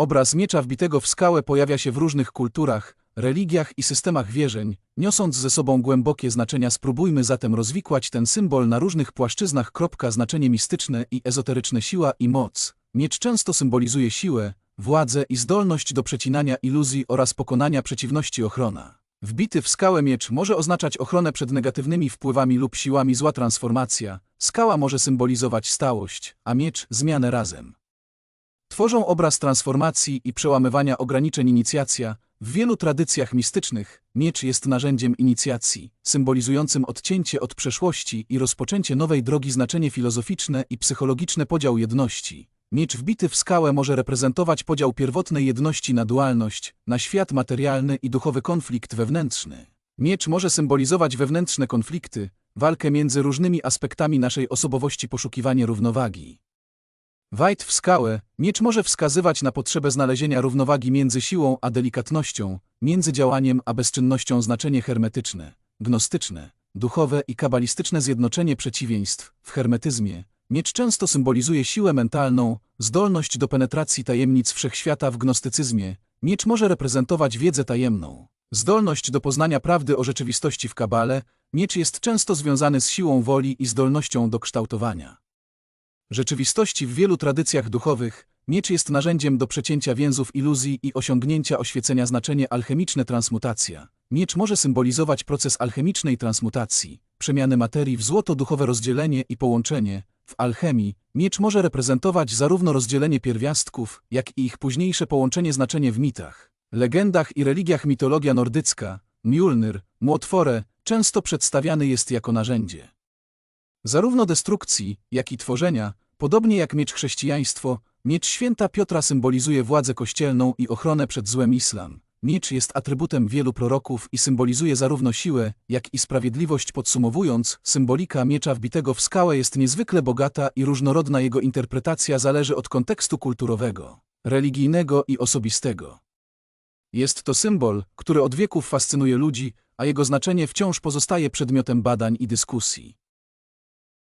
Obraz miecza wbitego w skałę pojawia się w różnych kulturach, religiach i systemach wierzeń, niosąc ze sobą głębokie znaczenia. Spróbujmy zatem rozwikłać ten symbol na różnych płaszczyznach. Znaczenie mistyczne i ezoteryczne siła i moc. Miecz często symbolizuje siłę, władzę i zdolność do przecinania iluzji oraz pokonania przeciwności ochrona. Wbity w skałę miecz może oznaczać ochronę przed negatywnymi wpływami lub siłami zła transformacja. Skała może symbolizować stałość, a miecz zmianę razem. Tworzą obraz transformacji i przełamywania ograniczeń inicjacja. W wielu tradycjach mistycznych miecz jest narzędziem inicjacji, symbolizującym odcięcie od przeszłości i rozpoczęcie nowej drogi znaczenie filozoficzne i psychologiczne podział jedności. Miecz wbity w skałę może reprezentować podział pierwotnej jedności na dualność, na świat materialny i duchowy konflikt wewnętrzny. Miecz może symbolizować wewnętrzne konflikty, walkę między różnymi aspektami naszej osobowości, poszukiwanie równowagi. Wajd w skałę, miecz może wskazywać na potrzebę znalezienia równowagi między siłą a delikatnością, między działaniem a bezczynnością znaczenie hermetyczne, gnostyczne, duchowe i kabalistyczne zjednoczenie przeciwieństw. W hermetyzmie miecz często symbolizuje siłę mentalną, zdolność do penetracji tajemnic wszechświata w gnostycyzmie. Miecz może reprezentować wiedzę tajemną, zdolność do poznania prawdy o rzeczywistości w kabale. Miecz jest często związany z siłą woli i zdolnością do kształtowania rzeczywistości w wielu tradycjach duchowych, miecz jest narzędziem do przecięcia więzów iluzji i osiągnięcia oświecenia znaczenie alchemiczne transmutacja. Miecz może symbolizować proces alchemicznej transmutacji, przemiany materii w złoto-duchowe rozdzielenie i połączenie. W alchemii miecz może reprezentować zarówno rozdzielenie pierwiastków, jak i ich późniejsze połączenie znaczenie w mitach, legendach i religiach mitologia nordycka, Mjolnir, Młotwore, często przedstawiany jest jako narzędzie zarówno destrukcji, jak i tworzenia, podobnie jak miecz chrześcijaństwo, miecz święta Piotra symbolizuje władzę kościelną i ochronę przed złem islam. Miecz jest atrybutem wielu proroków i symbolizuje zarówno siłę, jak i sprawiedliwość. Podsumowując, symbolika miecza wbitego w skałę jest niezwykle bogata i różnorodna. Jego interpretacja zależy od kontekstu kulturowego, religijnego i osobistego. Jest to symbol, który od wieków fascynuje ludzi, a jego znaczenie wciąż pozostaje przedmiotem badań i dyskusji.